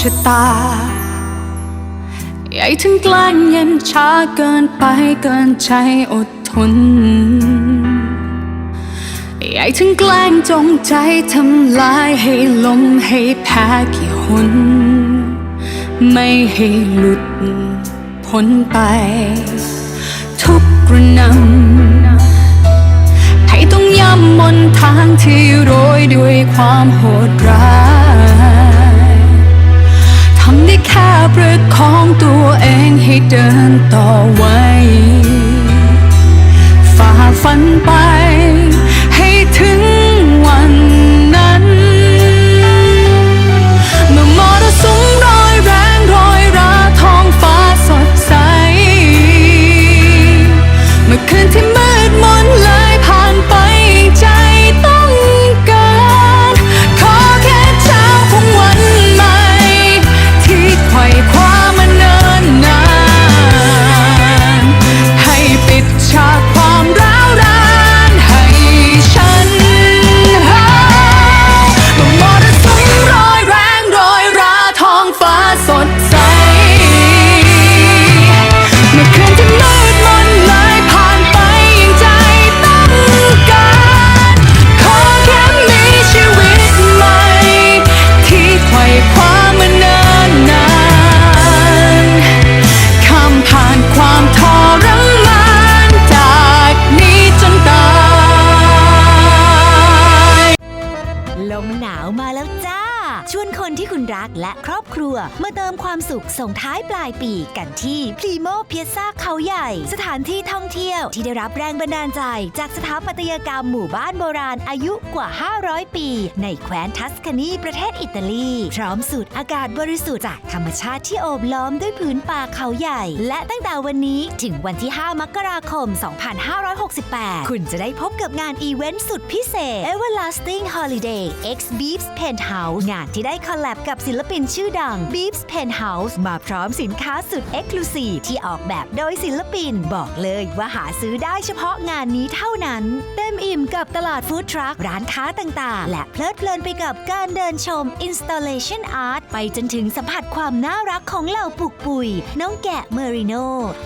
ชะตา ใหญ่ถึงแกล้งเย็นช้าเกินไปเกินใจอดทน ใหญ่ถึงแกล้งจงใจทำลายให้ลมให้แพ้กี่หน ไม่ให้หลุดพ้นไป ทุกกระนำให้ต้องย่ำบนทางที่โรยด้วยความโหดร้าย ค่ประคองตัวเองให้เดินต่อไว้ฝ่าฟันไป ส่งท้ายปลายปีกันที่พรีโม ที่ได้รับแรงบันดาลใจ จากสถาปัตยกรรมหมู่บ้านโบราณอายุกว่า 500 ปี ในแคว้นทัสคานีประเทศอิตาลี พร้อมสูดอากาศบริสุทธิ์จากธรรมชาติที่โอบล้อมด้วยพื้นป่าเขาใหญ่ และตั้งแต่วันนี้ถึงวันที่ 5 มกราคม 2568 คุณจะได้พบกับงานอีเวนต์สุดพิเศษ Everlasting Holiday X Beeps Penthouse งานที่ได้คอลแลบกับศิลปินชื่อดัง Beeps Penthouse มาพร้อมสินค้าสุด Exclusive ที่ออกแบบโดยศิลปิน บอกเลยว่าหาซื้อได้เฉพาะงานนี้เท่านั้น เต็มอิ่มกับตลาดฟู้ดทรัค ร้านค้าต่างๆ และเพลิดเพลินไปกับการเดินชม Installation Art ไปจนถึงสัมผัสความน่ารักของเหล่าปุกปุย น้องแกะเมอริโน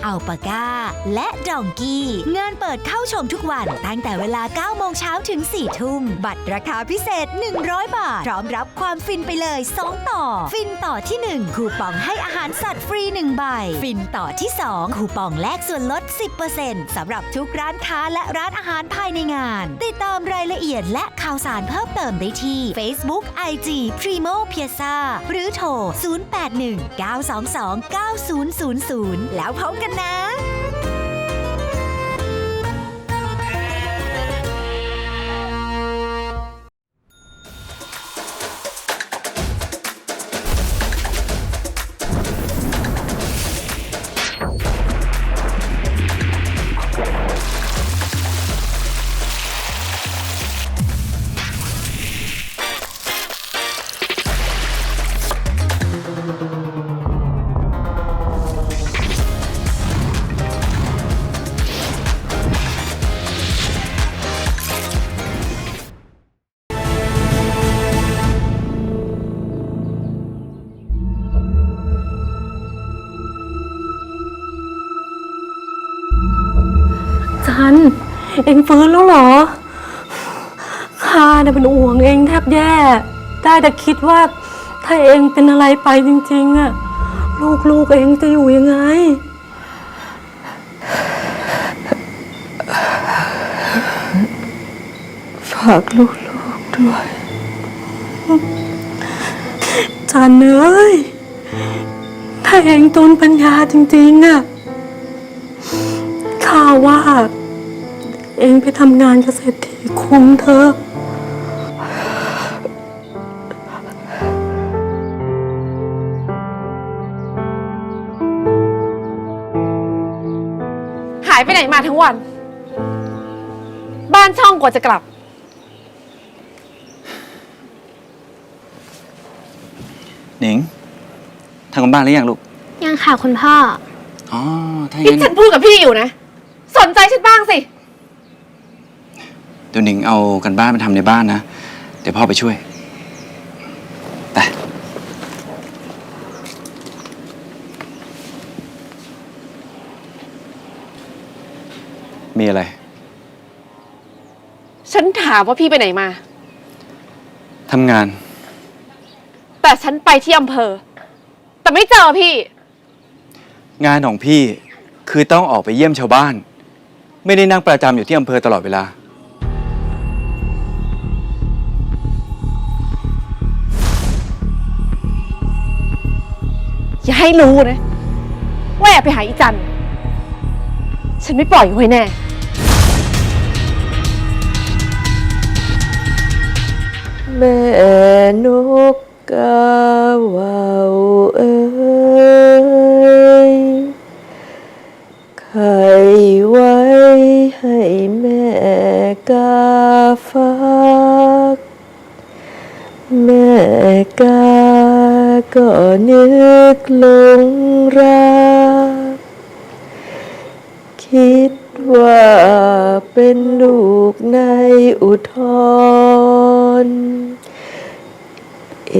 อัลปาก้าและดองกี้ งานเปิดเข้าชมทุกวันตั้งแต่เวลา 9 โมงเช้าถึง 4 ทุ่ม บัตรราคาพิเศษ 100 บาท พร้อมรับความฟินไปเลย 2 ต่อ ฟินต่อที่ 1 คูปองให้อาหารสัตว์ฟรี 1 ใบ ฟินต่อที่ 2 คูปองแลกส่วนลด 10%สำหรับทุกร้านค้าและร้านอาหารภายในงาน ติดตามรายละเอียดและข่าวสารเพิ่มเติมได้ที่ Facebook IG Primo Piazza หรือโทร 0819229000 แล้วพบกันนะ จัน เองฟื้นแล้วเหรอข้าเนี่ยเป็นห่วงเองแทบแย่ ได้แต่คิดว่าถ้าเองเป็นอะไรไปจริง ๆอะลูกๆเองจะอยู่ยังไง ฝากลูกๆด้วย จันเอ้ย ถ้าเองตนปัญญาจริงๆอะข้าว่า เองไปทำงานเกษตรทีคุมเธอะหายไปไหนมาทั้งวัน บ้านช่องกว่าจะกลับ หนิงทำกันบ้านหรือยังลูก ยังค่ะคุณพ่อ อ๋อ ถ้าอย่างนี่นั้น ฉันพูดกับพี่อยู่นะ สนใจฉันบ้างสิ เดี๋ยวหนิงเอากันบ้านไปทำในบ้านนะ เดี๋ยวพ่อไปช่วยไปมีอะไร ฉันถามว่าพี่ไปไหนมา ทำงาน แต่ฉันไปที่อำเภอ แต่ไม่เจอพี่ งานของพี่คือต้องออกไปเยี่ยมชาวบ้าน ไม่ได้นั่งประจำอยู่ที่อำเภอตลอดเวลา อย่าให้รู้นะว่าแอบไปหาอีจัน ฉันไม่ปล่อยไว้แน่ แม่นกกาว่าเอ้ยไขไว้ให้แม่กาฟัก แม่กา ก็นึกลงรัก คิดว่าเป็นลูกในอุทธร์เอ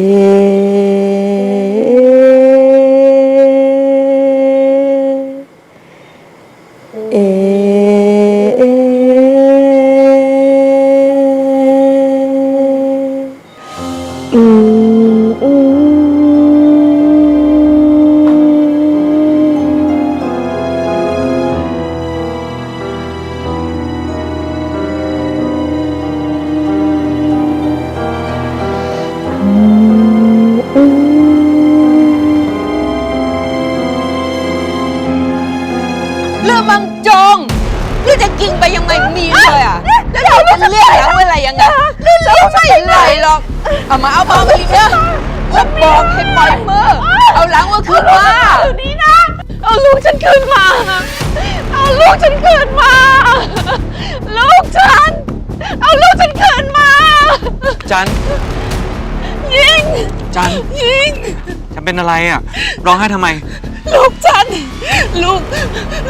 จัน ยิง จัน ยิง จันเป็นอะไรอะ ร้องไห้ทำไม ลูกฉัน ลูก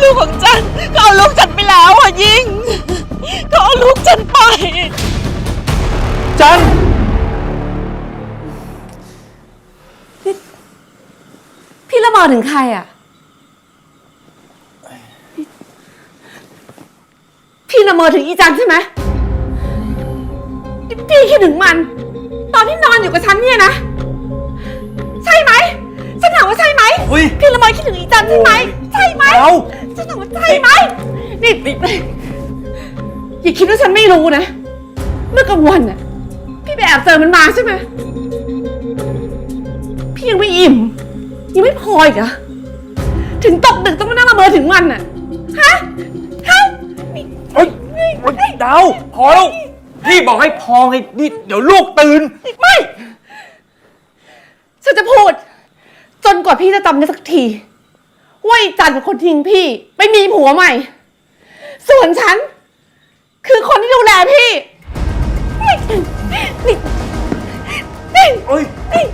ลูกของฉันก็เอาลูกฉันไปแล้วอะยิงก็เอาลูกฉันไป จัน พี่ละเมอถึงใครอะ พี่ละเมอถึงอีจันใช่ไหมนี่ พี่คิดถึงมัน ตอนที่นอนอยู่กับฉันเนี่ยนะ ใช่ไหม ฉันถามว่าใช่ไหมอุ๊ยพี่ละเมอคิดถึงอีจันใช่ไหม ใช่ไหมเอา ฉันถามว่าใช่ไหมนี่นี่อย่าคิดว่าฉันไม่รู้นะ เมื่อกลางวันน่ะ พี่ไปแอบเจอมันมาใช่ไหม พี่ยังไม่อิ่ม ยังไม่พออีกเหรอะถึงตกดึกต้องมานั่งละเมอถึงมันน่ะ ฮะ ฮะนี่ เฮ้ยเฮ้ยดาวพอแล้ว พี่บอกให้พอไงนี่เดี๋ยวลูกตื่น ไม่ ฉันจะพูด จนกว่าพี่จะจำได้สักที ว่าไอ้จันเป็นคนทิ้งพี่ไปมีผัวใหม่ ส่วนฉัน คือคนที่ดูแลพี่นี่นี่นี่เฮ้ย นี่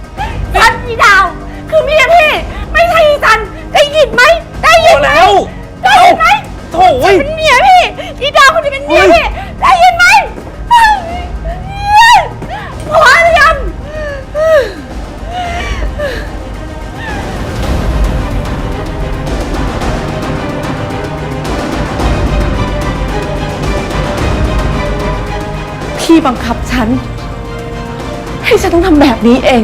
จันอีดาว คือเมียพี่ ไม่ใช่อีจันได้ยินไหมได้ยินไหมแล้วได้ยินไหมโถ่เว้ยเป็นเมียพี่อีดาวคนที่เป็นเมียพี่ได้ยินไหม พอหรือยังพี่บังคับฉัน ให้ฉันต้องทำแบบนี้เอง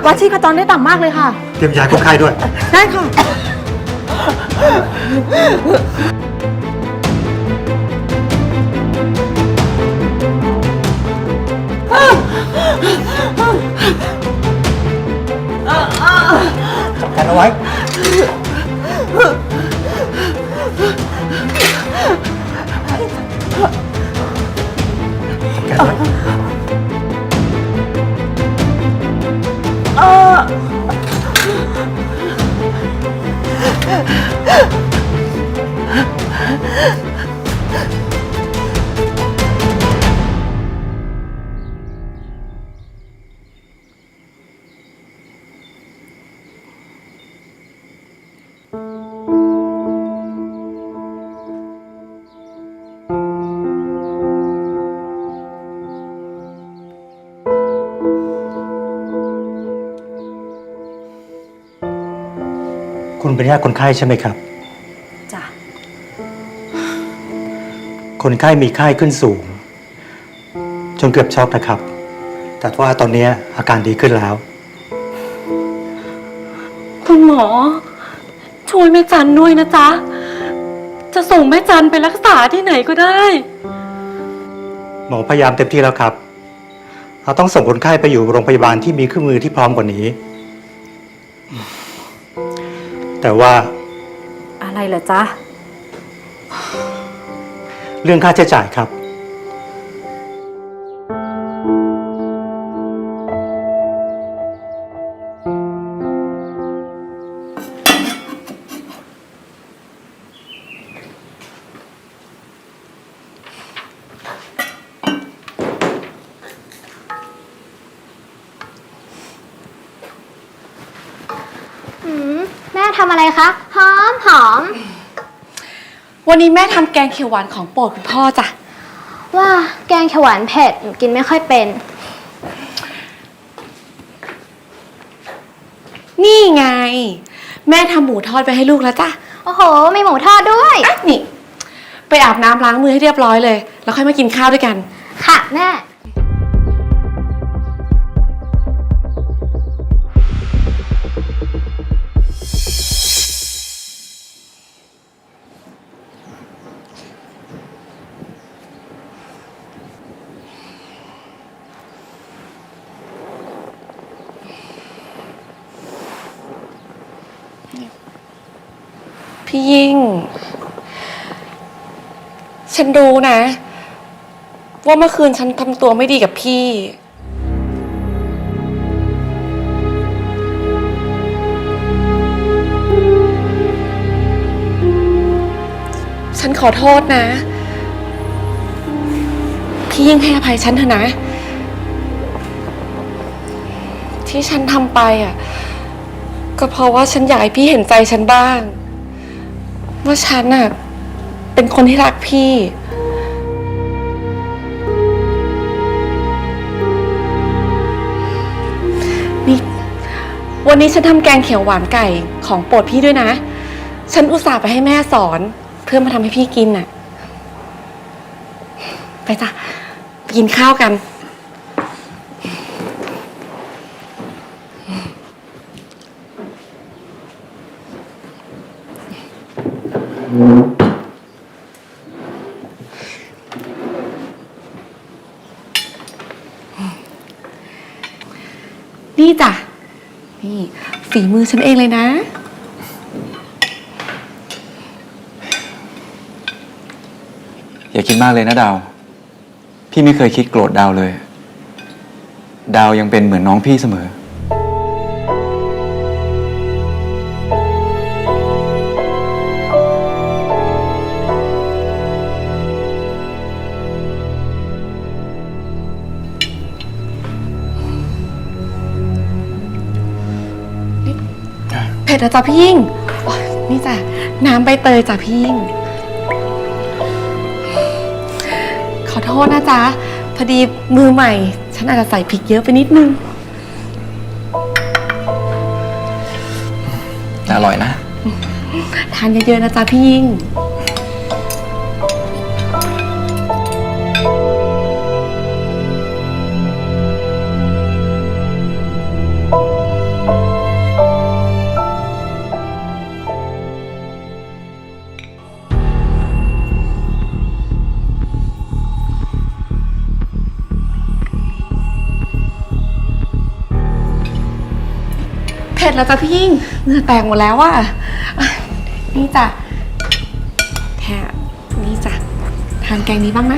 คุณหมอคะวัดชีพจรได้ต่ำมากเลยค่ะ เตรียมยาคนไข้ด้วย ได้ค่ะ จับแขนเอาไว้ จับแขนไว้ น เป็นญาติคนไข้ใช่ไหมครับ จ้ะ คนไข้มีไข้ขึ้นสูง จนเกือบช็อกนะครับ แต่ว่าตอนนี้อาการดีขึ้นแล้ว คุณหมอ ช่วยแม่จันด้วยนะจ๊ะ จะส่งแม่จันไปรักษาที่ไหนก็ได้ หมอพยายามเต็มที่แล้วครับ เราต้องส่งคนไข้ไปอยู่โรงพยาบาลที่มีเครื่องมือที่พร้อมกว่านี้ แต่ว่าอะไรเหรอจ๊ะ เรื่องค่าใช้จ่ายครับ ทำอะไรคะ หอมหอม วันนี้แม่ทำแกงเขียวหวานของโปรดคุณพ่อจ้ะ ว่าแกงเขียวหวานเผ็ดหนูกินไม่ค่อยเป็น นี่ไง แม่ทำหมูทอดไปให้ลูกแล้วจ้ะโอ้โห มีหมูทอดด้วย อะนี่ ไปอาบน้ำล้างมือให้เรียบร้อยเลย แล้วค่อยมากินข้าวด้วยกัน ค่ะแม่ พี่ยิ่ง ฉันรู้นะ ว่าเมื่อคืนฉันทำตัวไม่ดีกับพี่ ฉันขอโทษนะ พี่ยิ่งให้อภัยฉันเถอะนะ ที่ฉันทำไปอะ ก็เพราะว่าฉันอยากให้พี่เห็นใจฉันบ้าง ว่าฉันน่ะเป็นคนที่รักพี่ นี่ วันนี้ฉันทำแกงเขียวหวานไก่ของโปรดพี่ด้วยนะ ฉันอุตส่าห์ไปให้แม่สอนเพื่อมาทำให้พี่กินน่ะ ไปจ้ะไปกินข้าวกัน นี่จ้ะ นี่ ฝีมือฉันเองเลยนะ อย่าคิดมากเลยนะดาว พี่ไม่เคยคิดโกรธดาวเลย ดาวยังเป็นเหมือนน้องพี่เสมอ เผ็ดนะจ๊ะพี่ยิ่งโอ๊ยนี่จ้ะน้ำใบเตยจ้ะพี่ยิ่ง ขอโทษนะจ๊ะ พอดีมือใหม่ ฉันอาจจะใส่พริกเยอะไปนิดนึงแต่อร่อยนะ ทานเยอะๆนะจ๊ะพี่ยิ่ง เผ็ดแล้วจ้ะพี่ยิ่งเหงื่อแตกหมดแล้วอะอะนี่จ้ะแค่นี่จ้ะทานแกงนี้บ้างไหม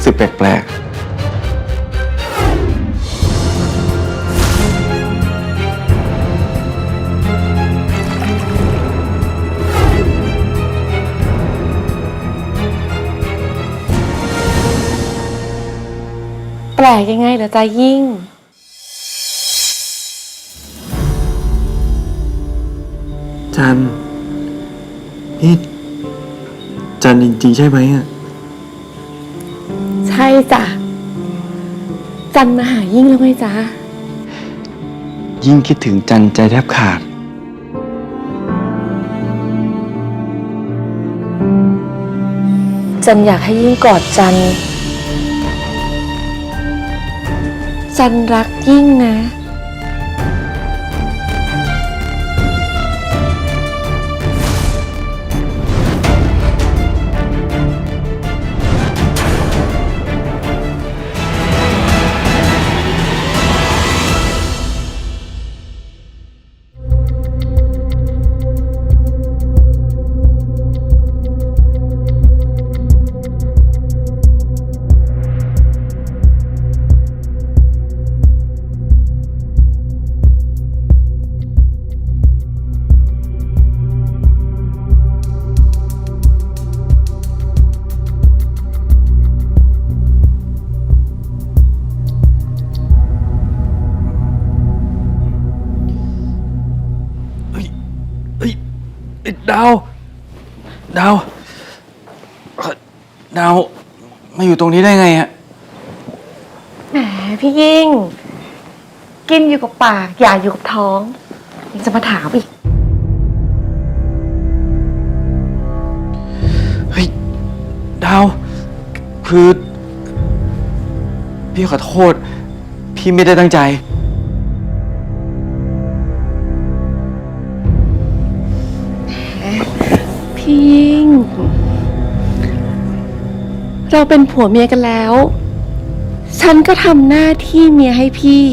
รู้สึกแปลกๆแปลกยังไงเหรอจ๊ะยิ่งๆจันนี่จันจริงๆใช่ไหมอะใช่จ้ะ จันมาหายิ่งแล้วไงจ๊ะ ยิ่งคิดถึงจันใจแทบขาด จันอยากให้ยิ่งกอดจัน จันรักยิ่งนะ ดาว ดาวเอ่อดาว มาอยู่ตรงนี้ได้ไงอะแหมพี่ยิ่ง กินอยู่กับปาก อย่าอยู่กับท้อง ยังจะมาถามอีก เฮ้ย ดาว คือ พี่ขอโทษ พี่ไม่ได้ตั้งใจ พี่ยิ่ง เราเป็นผัวเมียกันแล้ว ฉันก็ทำหน้าที่เมียให้พี่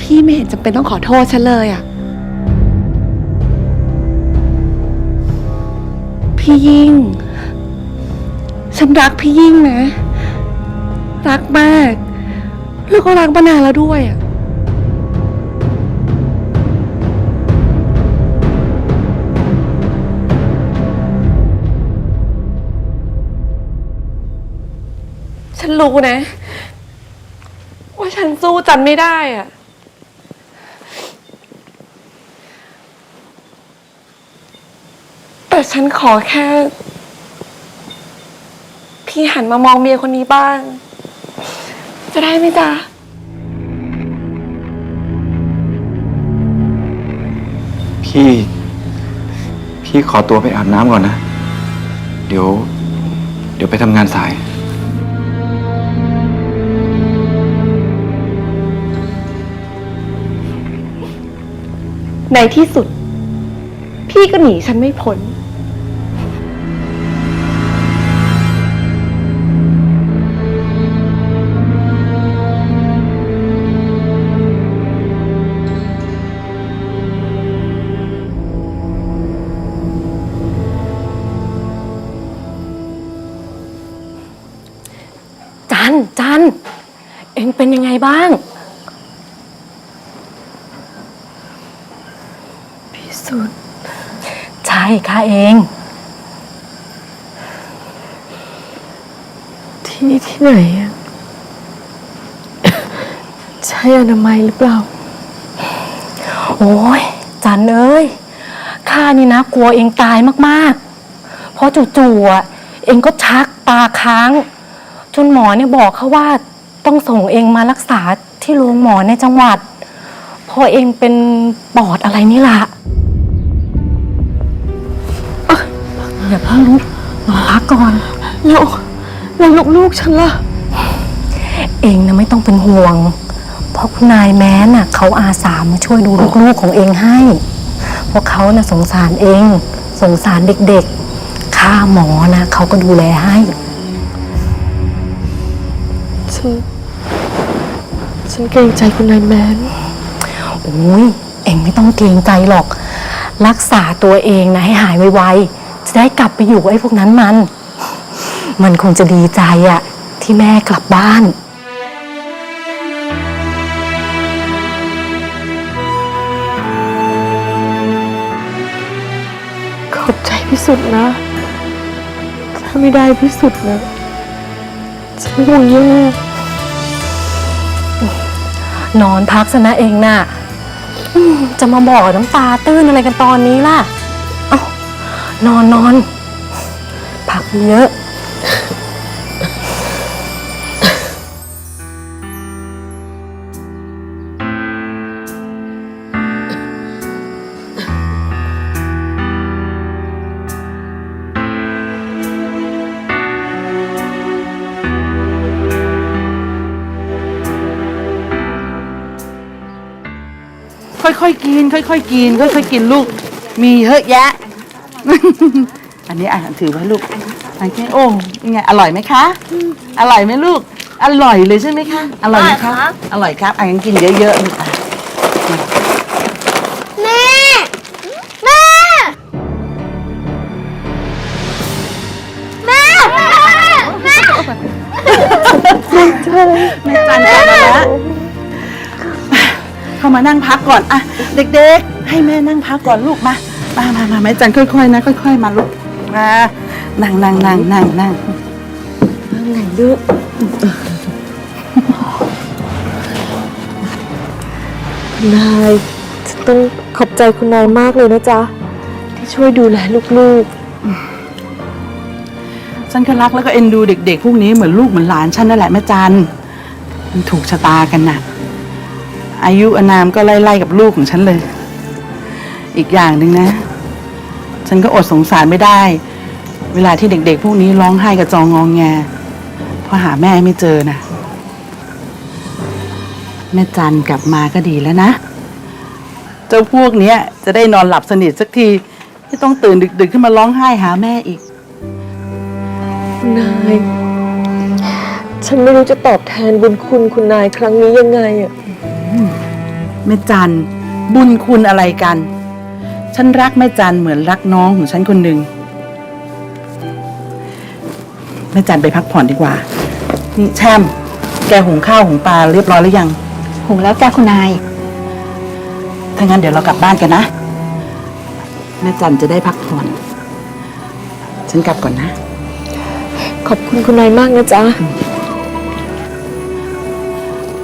พี่ไม่เห็นจำเป็นต้องขอโทษฉันเลยอะ พี่ยิ่ง ฉันรักพี่ยิ่งนะ รักมาก แล้วก็รักมานานแล้วด้วยอะ รู้นะ ว่าฉันสู้จันไม่ได้อะแต่ฉันขอแค่ พี่หันมามองเมียคนนี้บ้าง จะได้ไหมจ๊ะพี่ พี่ขอตัวไปอาบน้ำก่อนนะ เดี๋ยว เดี๋ยวไปทำงานสาย ในที่สุด พี่ก็หนีฉันไม่พ้น จัน จัน เอ็งเป็นยังไงบ้าง พิสุทธิ์ ใช่ค่ะเอง ที่นี่ที่ไหนอะใช่อนามัยหรือเปล่า โอ้ยจันเอ้ยข้านี่นะ กลัวเองตายมากๆ เพราะจู่ๆอะเองก็ชักตาค้าง จนหมอเนี่ยบอกเขาว่าต้องส่งเองมารักษาที่โรงหมอในจังหวัดเพราะเองเป็นปอดอะไรนี่ล่ะ อย่าเพิ่งลุกนอนพักก่อน แล้วแล้วลูกๆฉันล่ะ เองนะไม่ต้องเป็นห่วง เพราะคุณนายแม้น่ะเขาอาสามาช่วยดูลูกๆของเองให้ เพราะเขาน่ะสงสารเอง สงสารเด็กๆ ค่าหมอนะเขาก็ดูแลให้ฉันฉันเกรงใจคุณนายแมนโอ้ยเอ็งไม่ต้องเกรงใจหรอก รักษาตัวเองนะให้หายไวๆ จะได้กลับไปอยู่กับไอ้พวกนั้นมัน มันคงจะดีใจอะที่แม่กลับบ้าน ขอบใจพิสุทธิ์นะ ถ้าไม่ได้พิสุทธิ์นะฉันคงแย่นอนพักซะนะเองน่ะอืมจะมาบอกน้ำตาตื้นอะไรกันตอนนี้ล่ะเอ้า นอนนอนพักเยอะ ค่อยๆกิน ค่อยๆกิน ค่อยๆกินลูก มีเยอะแยะ อันนี้อะถือไว้ลูกอันนี้โอ้ยังไงอร่อยไหมคะ อร่อยไหมลูก อร่อยเลยใช่ไหมคะ อร่อยไหมคะอร่อยครับอะงั้นกินเยอะๆลูกอะแม่ แม่ แม่ แม่แม่จันกลับมาแล้วเข้ามานั่งพักก่อนอะเด็กๆ ให้แม่นั่งพักก่อนลูกมา มามามาแม่จันค่อยๆนะค่อย ๆ มาลูกมานั่งนั่งนั่งนั่งนั่งไงลูกนายฉันต้องขอบใจคุณนายมากเลยนะจ๊ะ ที่ช่วยดูแลลูกฉันก็รักแล้วก็เอ็นดูเด็ก ๆ พวกนี้เหมือนลูกเหมือนหลานฉันนั่นแหละแม่จันมันถูกชะตากันน่ะ อายุอานามก็ไล่ๆกับลูกของฉันเลย อีกอย่างหนึ่งนะ ฉันก็อดสงสารไม่ได้ เวลาที่เด็กๆ พวกนี้ร้องไห้กระจองงองแงเพราะหาแม่ไม่เจอนะแม่จันกลับมาก็ดีแล้วนะ เจ้าพวกเนี้ยจะได้นอนหลับสนิทสักทีไม่ต้องตื่นดึกๆขึ้นมาร้องไห้หาแม่อีกๆคุณนาย ฉันไม่รู้จะตอบแทนบุญคุณคุณนายครั้งนี้ยังไงอะแม่จันบุญคุณอะไรกัน ฉันรักแม่จันเหมือนรักน้องของฉันคนหนึ่งแม่จันไปพักผ่อนดีกว่า นี่แช่มแกหุงข้าวหุงปลาเรียบร้อยหรือยัง หุงแล้วจ้าคุณนาย ถ้างั้นเดี๋ยวเรากลับบ้านกันนะ แม่จันจะได้พักผ่อน ฉันกลับก่อนนะ ขอบคุณคุณนายมากนะจ๊ะ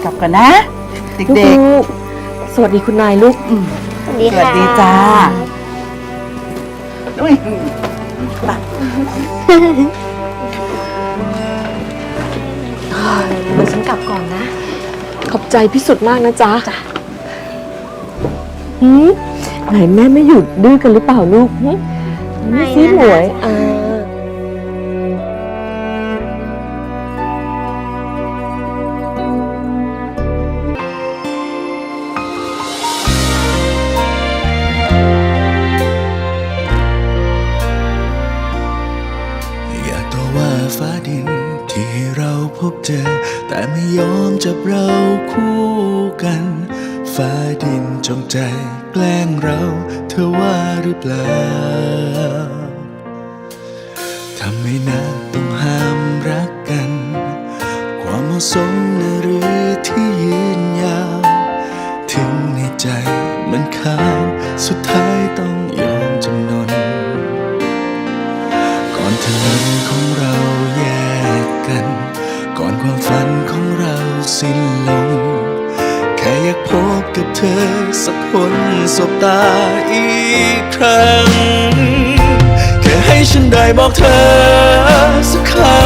กลับก่อนนะ เด็กลูกๆ สวัสดีคุณนายลูก สวัสดีๆสค่ะวัสดีจ้า อุ้ยเดี๋ยวฉันกลับก่อนนะ ขอบใจพิสุทธิ์มากนะจ๊ะหืมไหนแม่ไม่หยุดดื้อกันหรือเปล่าลูกหืมไม่ซีหมวยอ่า เจอ แต่ไม่ยอมจับเราคู่กันฟ้าดินจงใจแกล้งเราเธอว่าหรือเปล่าทำให้นาต้องห้ามรักกัน ความเหมาะสมนหรือที่ยืนยาว ถึงในใจมันค้านสุดท้าย พบกับเธอสักคนสบตาอีกครั้ง แค่ให้ฉันได้บอกเธอสักครั้ง